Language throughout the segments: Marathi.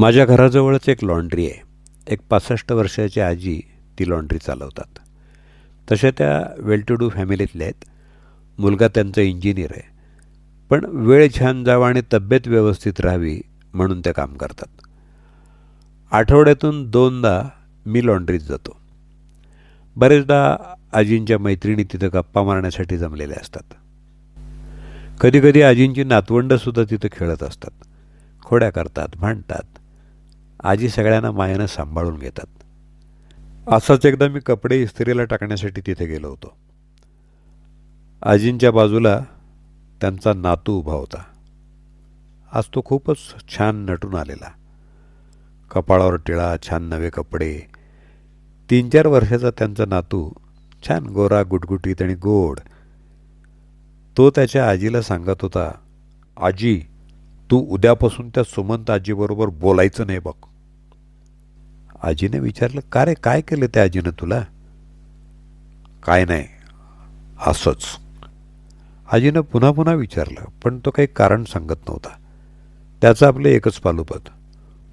माझ्या घराजवळच एक लॉन्ड्री आहे. एक पासष्ट वर्षाची आजी ती लॉन्ड्री चालवतात. तशा त्या वेल टू डू फॅमिलीतल्या आहेत. मुलगा त्यांचा इंजिनियर आहे. पण वेळ छान जावा आणि तब्येत व्यवस्थित राहावी म्हणून ते काम करतात. आठवड्यातून दोनदा मी लॉन्ड्रीत जातो. बरेचदा आजींच्या मैत्रिणी तिथं गप्पा मारण्यासाठी जमलेल्या असतात. कधीकधी आजींची नातवंडंसुद्धा तिथं खेळत असतात. खोड्या करतात भांडतात आजी सगळ्यांना मायानं सांभाळून घेतात. असंच एकदा मी कपडे इस्त्रीला टाकण्यासाठी तिथे गेलो होतो. आजींच्या बाजूला त्यांचा नातू उभा होता. आज तो खूपच छान नटून आलेला. कपाळावर टिळा छान नवे कपडे. तीन चार वर्षाचा त्यांचा नातू छान गोरा गुटगुटीत आणि गोड. तो त्याच्या आजीला सांगत होता आजी तू उद्यापासून त्या सुमंत आजीबरोबर बोलायचं नाही बघ. आजीने विचारलं का रे काय केलं त्या आजीनं तुला? काय नाही असंच. आजीनं पुन्हा पुन्हा विचारलं पण तो काही कारण सांगत नव्हता. त्याचं आपलं एकच पालुपत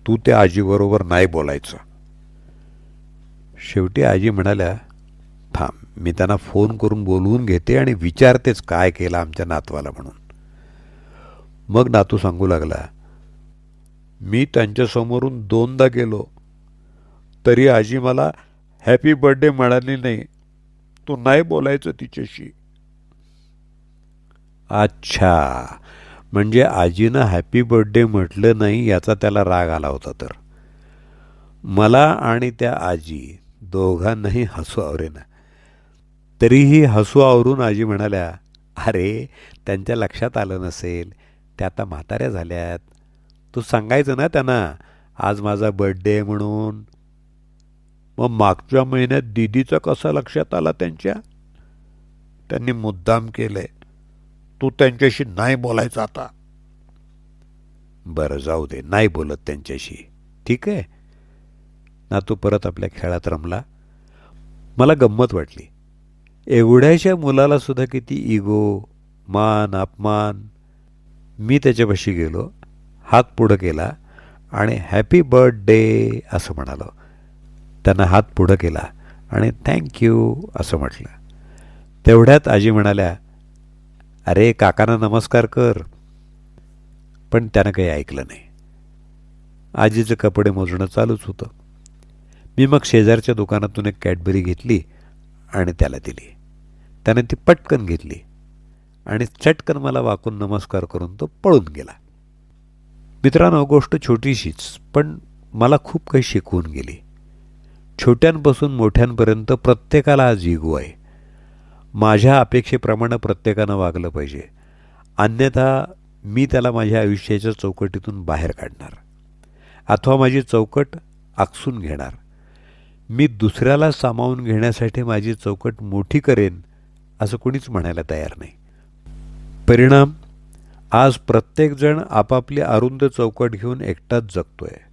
तू त्या आजीबरोबर नाही बोलायचं. शेवटी आजी म्हणाल्या थांब मी त्यांना फोन करून बोलवून घेते आणि विचारतेच काय केलं आमच्या नातवाला म्हणून. मग नातू सांगू लागला मी त्यांच्यासमोरून दोनदा गेलो तरी आजी मला हॅपी बर्थडे म्हणाली नाही. तू नाही बोलायचं तिच्याशी. अच्छा. म्हणजे आजीनं हॅपी बर्थडे म्हटलं नाही याचा त्याला राग आला होता तर. मला आणि त्या आजी दोघांनाही हसू आवरेना. तरीही हसू आवरून आजी म्हणाल्या अरे त्यांच्या लक्षात आलं नसेल. त्या आता म्हाताऱ्या झाल्यात. तू सांगायचं ना त्यांना आज माझा बर्थडे आहे म्हणून. मग मागच्या महिन्यात दिदीचं कसं लक्षात आला त्यांच्या? त्यांनी मुद्दाम केलंय तू त्यांच्याशी नाही बोलायचं आता. बरं जाऊ दे नाही बोलत त्यांच्याशी. ठीक आहे. ना तू परत आपल्या खेळात रमला. मला गंमत वाटली. एवढ्याशा मुलाला सुद्धा किती इगो मान अपमान. मी त्याच्यापाशी गेलो हात पुढं केला आणि हॅपी बर्थडे असं म्हणालो. त्यांना हात पुढं केला आणि थँक्यू असं म्हटलं. तेवढ्यात आजी म्हणाल्या अरे काकांना नमस्कार कर. पण त्यानं काही ऐकलं नाही. आजीचं कपडे मोजणं चालूच होतं. मी मग शेजारच्या दुकानातून एक कॅडबरी घेतली आणि त्याला दिली. त्याने ती पटकन घेतली आणि चटकन मला वाकून नमस्कार करून तो पळून गेला. मित्रांनो गोष्ट छोटीशीच पण मला खूप काही शिकवून गेली. छोट्यांपासून मोठ्यांपर्यंत प्रत्येकाला आज इगो आहे. माझ्या अपेक्षेप्रमाणे प्रत्येकानं वागलं पाहिजे. अन्यथा मी त्याला माझ्या आयुष्याच्या चौकटीतून बाहेर काढणार. अथवा माझी चौकट आकसून घेणार. मी दुसऱ्याला सामावून घेण्यासाठी माझी चौकट मोठी करेन असं कुणीच म्हणायला तयार नाही. परिणाम आज प्रत्येकजण आपापली अरुंद चौकट घेऊन एकटाच जगतोय.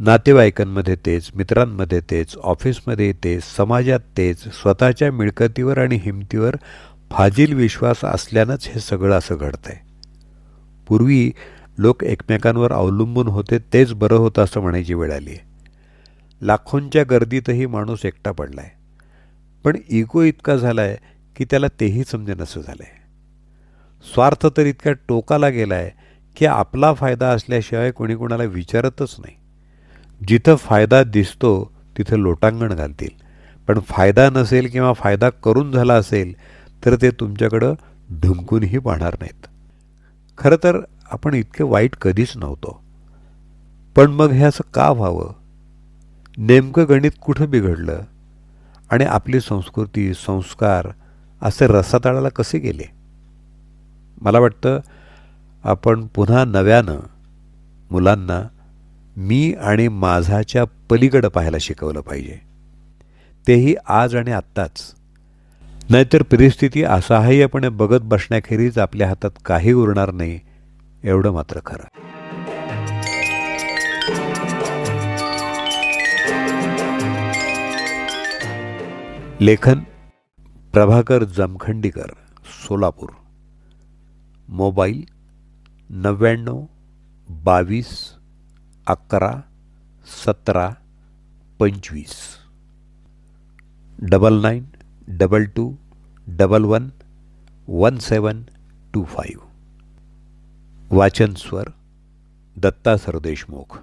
नातेवाईकांमध्ये तेच मित्रांमध्ये तेच ऑफिसमध्ये तेच समाजात तेच स्वतःच्या मिळकतीवर आणि हिमतीवर फाजील विश्वास असल्यानंच हे सगळं असं घडतंय. पूर्वी लोक एकमेकांवर अवलंबून होते तेच बरं होतं असं म्हणायची वेळ आली आहे. लाखोंच्या गर्दीतही माणूस एकटा पडलाय. पण इगो इतका झालाय की त्याला तेही समजेनसं झालंय. स्वार्थ तर इतक्या टोकाला गेलाय की आपला फायदा असल्याशिवाय कोणी कोणाला विचारतच नाही. जिथं फायदा दिसतो तिथं लोटांगण घालतील. पण फायदा नसेल किंवा फायदा करून झाला असेल तर ते तुमच्याकडं ढुंकूनही पाहणार नाहीत. खरं तर आपण इतके वाईट कधीच नव्हतो. पण मग हे असं का व्हावं? नेमकं गणित कुठं बिघडलं? आणि आपली संस्कृती संस्कार असे रसातळाला कसे गेले? मला वाटतं आपण पुन्हा नव्यानं मुलांना मी आणि माझाच्या पलीकडं पाहायला शिकवलं पाहिजे. तेही आज आणि आत्ताच. नाहीतर परिस्थिती असहाय्यपणे बघत बसण्याखेरीज आपल्या हातात काही उरणार नाही एवढं मात्र खरं. लेखन प्रभाकर जमखंडीकर सोलापूर. मोबाईल नव्याण्णव बावीस अकरा सतरा पंचवीस. Double nine double two double one one seven two five. वाचन स्वर दत्ता सरदेशमुख